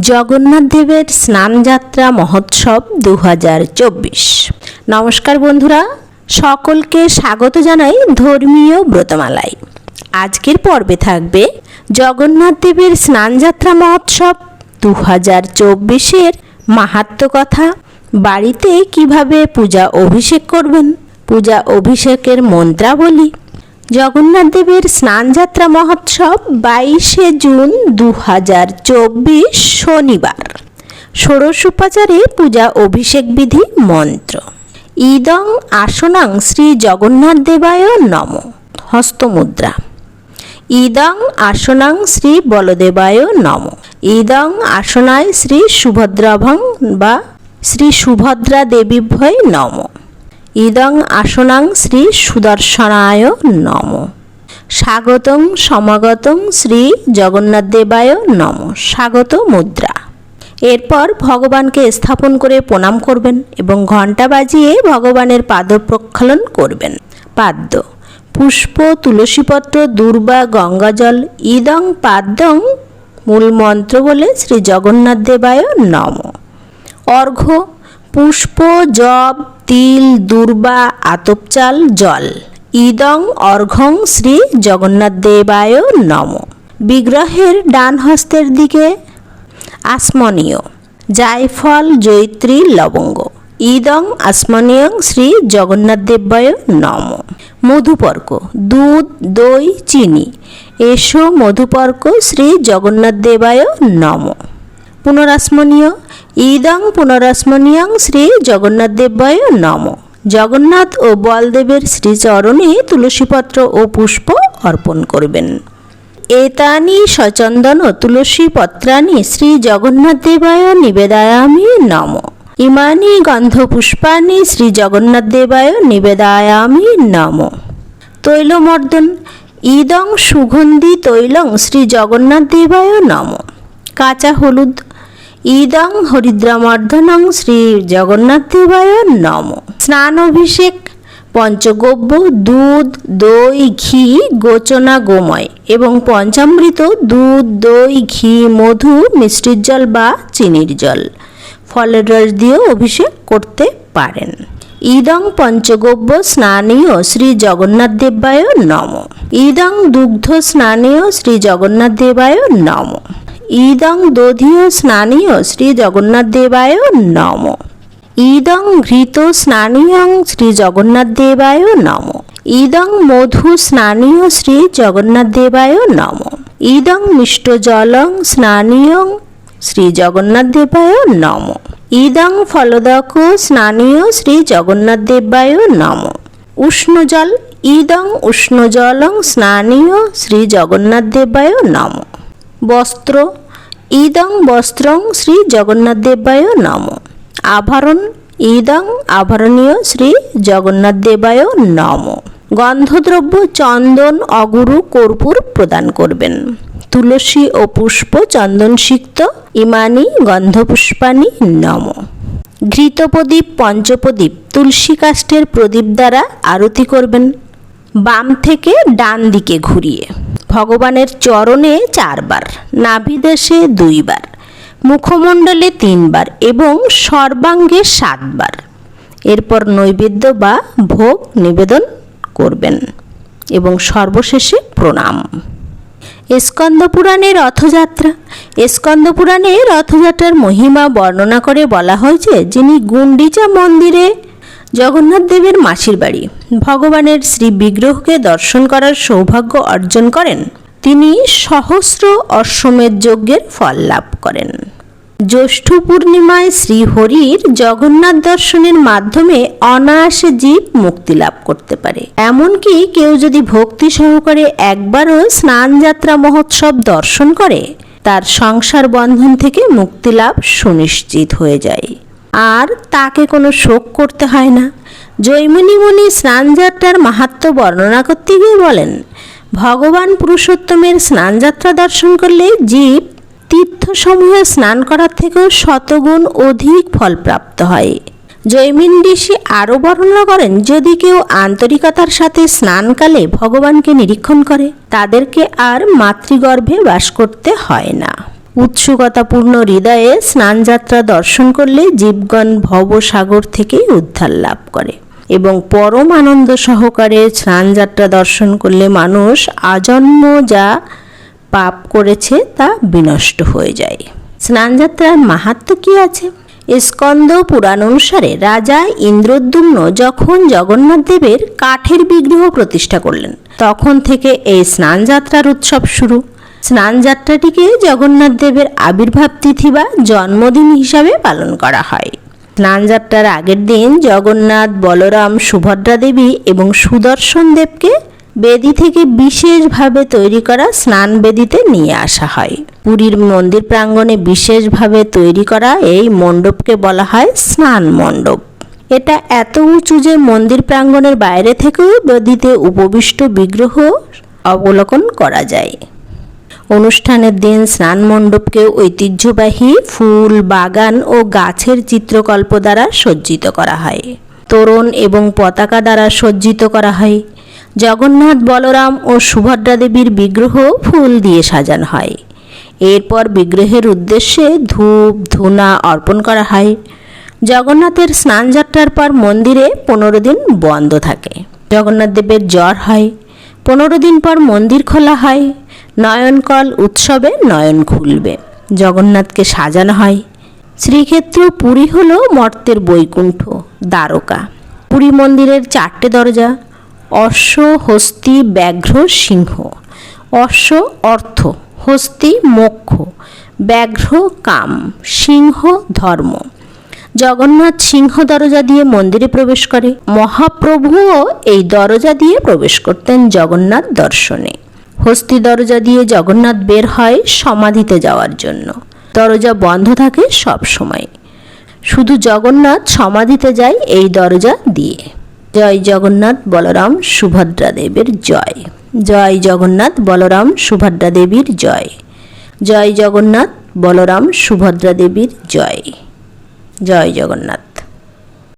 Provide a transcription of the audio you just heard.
জগন্নাথ দেবের স্নানযাত্রা মহোৎসব দু হাজার চব্বিশ। নমস্কার বন্ধুরা, সকলকে স্বাগত জানাই ধর্মীয় ব্রতমালায়। আজকের পর্বে থাকবে জগন্নাথ দেবের স্নানযাত্রা মহোৎসব দু হাজার চব্বিশের মাহাত্ম কথা। বাড়িতে কীভাবে পূজা অভিষেক করবেন? পূজা অভিষেকের মন্ত্রাবলী জগন্নাথ দেবের স্নানযাত্রা মহোৎসব বাইশে জুন দু হাজার চব্বিশ শনিবার। ষোড়শ উপাচারে পূজা অভিষেক বিধি মন্ত্র। ইদং আসনাং শ্রী জগন্নাথ দেবায় নম। হস্তমুদ্রা। ইদং আসনাং শ্রী বলদেবায় নম। ইদং আসনায় শ্রী সুভদ্রাভং বা শ্রী সুভদ্রা দেবীভ্যয় নম। ইদং আসনাং শ্রী সুদর্শনায় নম। স্বাগতং সমাগতং শ্রী জগন্নাথ দেবায় নম। স্বাগত মুদ্রা। এরপর ভগবানকে স্থাপন করে প্রণাম করবেন এবং ঘণ্টা বাজিয়ে ভগবানের পাদ প্রক্ষালন করবেন। পাদ্য। পুষ্প, তুলসীপত্র, দুর্বা, গঙ্গাজল, ইদং, পাদ্যং মূল মন্ত্র বলে শ্রী জগন্নাথ দেবায় নম। অর্ঘ্য। পুষ্প, জব তিল, দুর্বা আতপচাল জল। ইদং অর্ঘং শ্রী জগন্নাথ দেবায় নম। বিগ্রহের ডান হস্তের দিকে আসমনীয়। জায়ফল, জৈত্রী, লবঙ্গ। ইদং আসমনীয়ং শ্রী জগন্নাথ দেবায় নম। মধুপর্ক। দুধ, দই, চিনি। এসো মধুপর্ক শ্রী জগন্নাথ দেবায় নম। পুনরাসমনীয় ইদং পুনরাসমনীয়ং শ্রী জগন্নাথ দেবায় নম। জগন্নাথ ও বলদেবের শ্রীচরণে তুলসীপত্র ও পুষ্প অর্পণ করবেন। এতানি সচন্দন তুলসী পত্রানি শ্রী জগন্নাথ দেবায় নিবেদায়ামি নম। ইমানি গন্ধপুষ্পানি শ্রী জগন্নাথ দেবায় নিবেদায়ামি নম। তৈলমর্দন। ইদং সুগন্ধি তৈলং শ্রী জগন্নাথ দেবায় নম। কাঁচা হলুদ। ইদং হরিদ্রামর্ধনং শ্রী জগন্নাথ দেবায় নম। স্নান অভিষেক পঞ্চগব্য, দুধ, দই, ঘি গোচনা গোময় এবং পঞ্চামৃত, দুধ, দই, ঘি, মধু, মিষ্টির জল বা চিনির জল। ফলের রস দিয়েও অভিষেক করতে পারেন। ইদং পঞ্চগব্য স্নানীয় শ্রী জগন্নাথ দেবায় নম। ইদং দুগ্ধ স্নানীয় শ্রী জগন্নাথ দেবায় নম। ইদং দধীয় স্নানীয় শ্রী জগন্নাথ দেবায় নম। ইদং ঘৃত স্নানীয়ং শ্রী জগন্নাথ দেবায় নম। ইদং মধু স্নানীয় শ্রী জগন্নাথ দেবায় নম। ইদং মিষ্ট জলং স্নানীয়ং শ্রী জগন্নাথ দেবায় নম। ইদং ফলদক স্নানীয় শ্রী জগন্নাথ দেবায় নম। উষ্ণ জল, ইদং উষ্ণ জলং স্নানীয় শ্রী জগন্নাথ দেবায় নম। বস্ত্র, ইদং বস্ত্রং শ্রী জগন্নাথ দেবায় নম। আভরণ, ইদং আভরণীয় শ্রী জগন্নাথ দেবায় নম। গন্ধদ্রব্য চন্দন, অগুরু, কর্পূর প্রদান করবেন। তুলসী ও পুষ্প চন্দন সিক্ত ইমানি গন্ধপুষ্পানি নম। ঘৃতপ্রদীপ, পঞ্চপ্রদীপ তুলসী কাষ্ঠের প্রদীপ দ্বারা আরতি করবেন। বাম থেকে ডান দিকে ঘুরিয়ে। ভগবানের চরণে চারবার, নাভিদেশে দুইবার, মুখমণ্ডলে তিনবার এবং সর্বাঙ্গে সাতবার। এরপর নৈবেদ্য বা ভোগ নিবেদন করবেন এবং সর্বশেষে প্রণাম। স্কন্দ পুরাণে রথযাত্রা। স্কন্দ পুরাণে রথযাত্রার মহিমা বর্ণনা করে বলা হয়েছে যিনি গুন্ডিচা মন্দিরে জগন্নাথ দেবের মাসির বাড়ি। ভগবানের শ্রী বিগ্রহকে দর্শন করার সৌভাগ্য অর্জন করেন। তিনি সহস্র অশ্বমেধ যজ্ঞের ফল লাভ করেন। জ্যৈষ্ঠ পূর্ণিমায় শ্রীহরির জগন্নাথ দর্শনের মাধ্যমে অনায়াসে জীব মুক্তি লাভ করতে পারে। এমনকি কেউ যদি ভক্তি সহকারে একবারও স্নানযাত্রা মহোৎসব দর্শন করে, তার সংসার বন্ধন থেকে মুক্তি লাভ সুনিশ্চিত হয়ে যায়। আর তাকে কোনো শোক করতে হয় না। জৈমিনী মুনি স্নানযাত্রার মাহাত্ম বর্ণনা করতে গিয়ে বলেন, ভগবান পুরুষোত্তমের স্নানযাত্রা দর্শন করলে জীব তীর্থসমূহে স্নান করার থেকেও শতগুণ অধিক ফল প্রাপ্ত হয়। জৈমিন ঋষি আরও বর্ণনা করেন, যদি কেউ আন্তরিকতার সাথে স্নানকালে ভগবানকে নিরীক্ষণ করে, তাদেরকে আর মাতৃগর্ভে বাস করতে হয় না। উৎসুকতাপূর্ণ হৃদয়ে স্নানযাত্রা দর্শন করলে জীবগণ ভবসাগর থেকে উদ্ধার লাভ করে। এবং পরম আনন্দ সহকারে স্নানযাত্রা দর্শন করলে মানুষ আজন্ম যা পাপ করেছে তা বিনষ্ট হয়ে যায়। স্নানযাত্রার মাহাত্ম কি আছে? স্কন্দ পুরাণ অনুসারে রাজা ইন্দ্রদ্যুম্ন যখন জগন্নাথ দেবের কাঠের বিগ্রহ প্রতিষ্ঠা করলেন, তখন থেকে এই স্নানযাত্রার উৎসব শুরু। স্নানযাত্রাটিকে জগন্নাথ দেবের আবির্ভাব তিথি বা জন্মদিন হিসাবে পালন করা হয়। স্নানযাত্রার আগের দিন জগন্নাথ, বলরাম, সুভদ্রা দেবী এবং সুদর্শন দেবকে বেদি থেকে বিশেষভাবে তৈরি করা স্নান বেদিতে নিয়ে আসা হয়। পুরীর মন্দির প্রাঙ্গণে বিশেষভাবে তৈরি করা এই মণ্ডপকে বলা হয় স্নান মণ্ডপ। এটা এত উঁচু যে মন্দির প্রাঙ্গণের বাইরে থেকেও বেদিতে উপবিষ্ট বিগ্রহ অবলোকন করা যায়। অনুষ্ঠানের দিন স্নান মণ্ডপকে ঐতিহ্যবাহী ফুল, বাগান ও গাছের চিত্রকল্প দ্বারা সজ্জিত করা হয়। তোরণ এবং পতাকা দ্বারা সজ্জিত করা হয়। জগন্নাথ বলরাম ও সুভদ্রা দেবীর বিগ্রহ ফুল দিয়ে সাজানো হয়। এরপর বিগ্রহের উদ্দেশ্যে ধূপ, ধুনা অর্পণ করা হয়। জগন্নাথের স্নানযাত্রার পর মন্দিরে পনেরো দিন বন্ধ থাকে। জগন্নাথ দেবের জ্বর হয়। পনেরো দিন পর মন্দির খোলা হয়। নয়নকল উৎসবে নয়ন খুলবে। জগন্নাথকে সাজানো হয়। শ্রীক্ষেত্র পুরী হল মর্তের বৈকুণ্ঠ, দ্বারকা। পুরী মন্দিরের চারটে দরজা, অশ্ব, হস্তি, ব্যাঘ্র, সিংহ। অশ্ব, অর্থ, হস্তি, মোক্ষ, ব্যাঘ্র, কাম, সিংহ, ধর্ম। জগন্নাথ সিংহ দরজা দিয়ে মন্দিরে প্রবেশ করে। মহাপ্রভুও এই দরজা দিয়ে প্রবেশ করতেন জগন্নাথ দর্শনে। হস্তি দরজা দিয়ে জগন্নাথ বের হয় সমাধিতে যাওয়ার জন্য। দরজা বন্ধ থাকে সব সময়। শুধু জগন্নাথ সমাধিতে যায় এই দরজা দিয়ে। জয় জগন্নাথ বলরাম সুভদ্রা দেবের জয়। জয় জগন্নাথ বলরাম সুভদ্রা দেবীর জয়। জয় জগন্নাথ বলরাম সুভদ্রা দেবীর জয়। জয় জগন্নাথ।